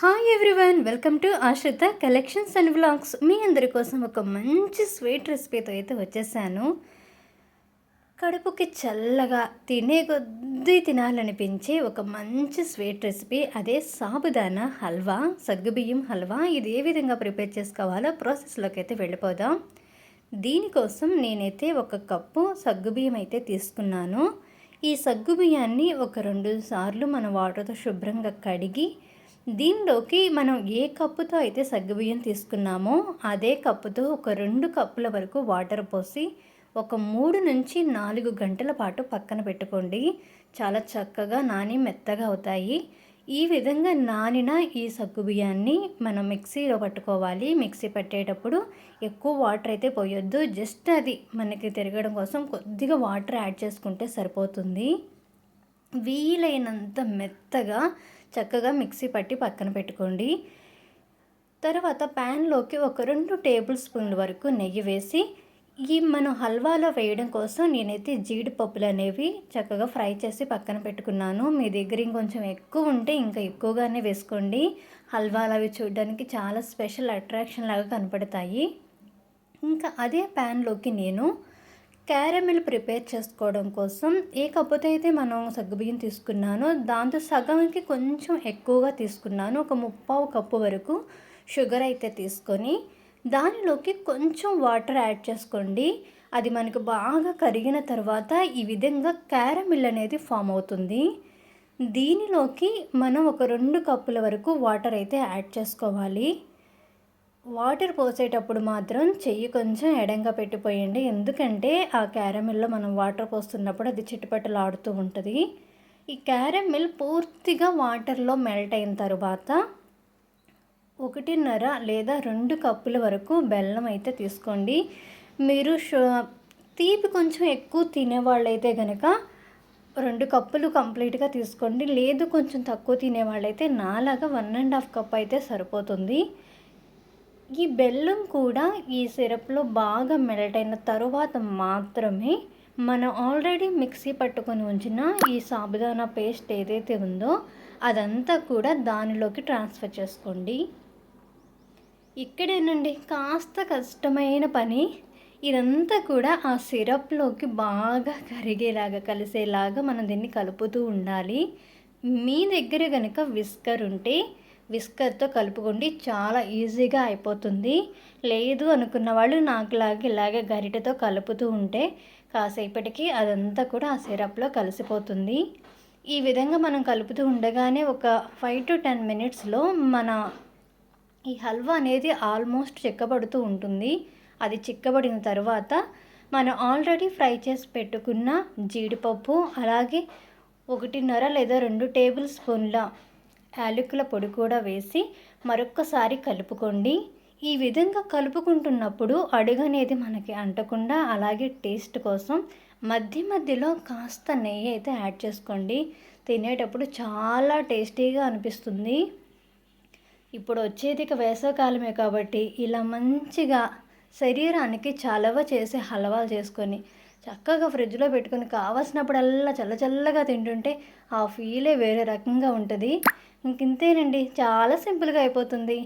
Hi everyone welcome to Ashrita collections and vlogs మీ అందరి కోసం ఒక మంచి స్వీట్ రెసిపీతో అయితే వచ్చేసాను. కడుపుకి చల్లగా తినే కొద్దీ తినాలనిపించే ఒక మంచి స్వీట్ రెసిపీ అదే సాబుదానా హల్వా సగ్గుబియ్యం హల్వా. ఇది ఏ విధంగా ప్రిపేర్ చేసుకోవాలో ప్రాసెస్లోకి అయితే వెళ్ళిపోదాం. దీనికోసం నేనైతే ఒక కప్పు సగ్గుబియ్యం అయితే తీసుకున్నాను. ఈ సగ్గుబియ్యాన్ని ఒక రెండు సార్లు మన వాటర్తో శుభ్రంగా కడిగి దీనిలోకి మనం ఏ కప్పుతో అయితే సగ్గుబియ్యం తీసుకున్నామో అదే కప్పుతో ఒక రెండు కప్పుల వరకు వాటర్ పోసి ఒక మూడు నుంచి నాలుగు గంటల పాటు పక్కన పెట్టుకోండి. చాలా చక్కగా నాని మెత్తగా అవుతాయి. ఈ విధంగా నానిన ఈ సగ్గుబియ్యాన్ని మనం మిక్సీలో పట్టుకోవాలి. మిక్సీ పట్టేటప్పుడు ఎక్కువ వాటర్ అయితే పోయొద్దు. జస్ట్ అది మనకి తిరగడం కోసం కొద్దిగా వాటర్ యాడ్ చేసుకుంటే సరిపోతుంది. వీలైనంత మెత్తగా చక్కగా మిక్సీ పట్టి పక్కన పెట్టుకోండి. తర్వాత ప్యాన్లోకి ఒక రెండు టేబుల్ స్పూన్ల వరకు నెయ్యి వేసి ఈ మనం హల్వాలో వేయడం కోసం నేనైతే జీడిపప్పులు అనేవి చక్కగా ఫ్రై చేసి పక్కన పెట్టుకున్నాను. మీ దగ్గర ఇంకొంచెం ఎక్కువ ఉంటే ఇంకా ఎక్కువగానే వేసుకోండి. హల్వాలు అవి చూడడానికి చాలా స్పెషల్ అట్రాక్షన్ లాగా కనపడతాయి. ఇంకా అదే ప్యాన్లోకి నేను క్యారమిల్ ప్రిపేర్ చేసుకోవడం కోసం ఏ కప్పుతో అయితే మనం సగ్గుబియ్యం తీసుకున్నానో దాంతో సగంకి కొంచెం ఎక్కువగా తీసుకున్నాను. ఒక ముప్పావు కప్పు వరకు షుగర్ అయితే తీసుకొని దానిలోకి కొంచెం వాటర్ యాడ్ చేసుకోండి. అది మనకు బాగా కరిగిన తర్వాత ఈ విధంగా క్యారమిల్ అనేది ఫామ్ అవుతుంది. దీనిలోకి మనం ఒక రెండు కప్పుల వరకు వాటర్ అయితే యాడ్ చేసుకోవాలి. వాటర్ పోసేటప్పుడు మాత్రం చెయ్యి కొంచెం ఎడంగా పెట్టిపోయండి. ఎందుకంటే ఆ క్యారమిల్లో మనం వాటర్ పోస్తున్నప్పుడు అది చిట్టుపట్టలు ఆడుతూ ఉంటుంది. ఈ క్యారమిల్ పూర్తిగా వాటర్లో మెల్ట్ అయిన తర్వాత ఒకటిన్నర లేదా రెండు కప్పుల వరకు బెల్లం అయితే తీసుకోండి. మీరు తీపి కొంచెం ఎక్కువ తినేవాళ్ళైతే కనుక రెండు కప్పులు కంప్లీట్గా తీసుకోండి. లేదు కొంచెం తక్కువ తినేవాళ్ళైతే నాలాగా వన్ అండ్ హాఫ్ కప్ అయితే సరిపోతుంది. ఈ బెల్లం కూడా ఈ సిరప్లో బాగా మెల్ట్ అయిన తరువాత మాత్రమే మనం ఆల్రెడీ మిక్సీ పట్టుకొని ఉంచిన ఈ సాబుదానా పేస్ట్ ఏదైతే ఉందో అదంతా కూడా దానిలోకి ట్రాన్స్ఫర్ చేసుకోండి. ఇక్కడేనండి కాస్త కష్టమైన పని. ఇదంతా కూడా ఆ సిరప్లోకి బాగా కరిగేలాగా కలిసేలాగా మనం దీన్ని కలుపుతూ ఉండాలి. మీ దగ్గర కనుక విస్కర్ ఉంటే విస్కర్తో కలుపుకోండి. చాలా ఈజీగా అయిపోతుంది. లేదు అనుకున్న వాళ్ళు నాకులాగే ఇలాగే గరిటెతో కలుపుతూ ఉంటే కాసేపటికి అదంతా కూడా ఆ సిరప్లో కలిసిపోతుంది. ఈ విధంగా మనం కలుపుతూ ఉండగానే ఒక ఫైవ్ టు టెన్ మినిట్స్లో మన ఈ హల్వా అనేది ఆల్మోస్ట్ చిక్కబడుతూ ఉంటుంది. అది చిక్కబడిన తర్వాత మనం ఆల్రెడీ ఫ్రై చేసి పెట్టుకున్న జీడిపప్పు అలాగే ఒకటిన్నర లేదా రెండు టేబుల్ స్పూన్ల యాలకుల పొడి కూడా వేసి మరొక్కసారి కలుపుకోండి. ఈ విధంగా కలుపుకుంటున్నప్పుడు అడుగనేది మనకి అంటకుండా అలాగే టేస్ట్ కోసం మధ్య మధ్యలో కాస్త నెయ్యి అయితే యాడ్ చేసుకోండి. తినేటప్పుడు చాలా టేస్టీగా అనిపిస్తుంది. ఇప్పుడు వచ్చేది ఇక వేసవకాలమే కాబట్టి ఇలా మంచిగా శరీరానికి చలవ చేసే హలవాలు చేసుకొని చక్కగా ఫ్రిడ్జ్లో పెట్టుకుని కావాల్సినప్పుడల్లా చల్ల చల్లగా తింటుంటే ఆ ఫీలే వేరే రకంగా ఉంటుంది. ఇంతేనండి చాలా సింపుల్గా అయిపోతుంది.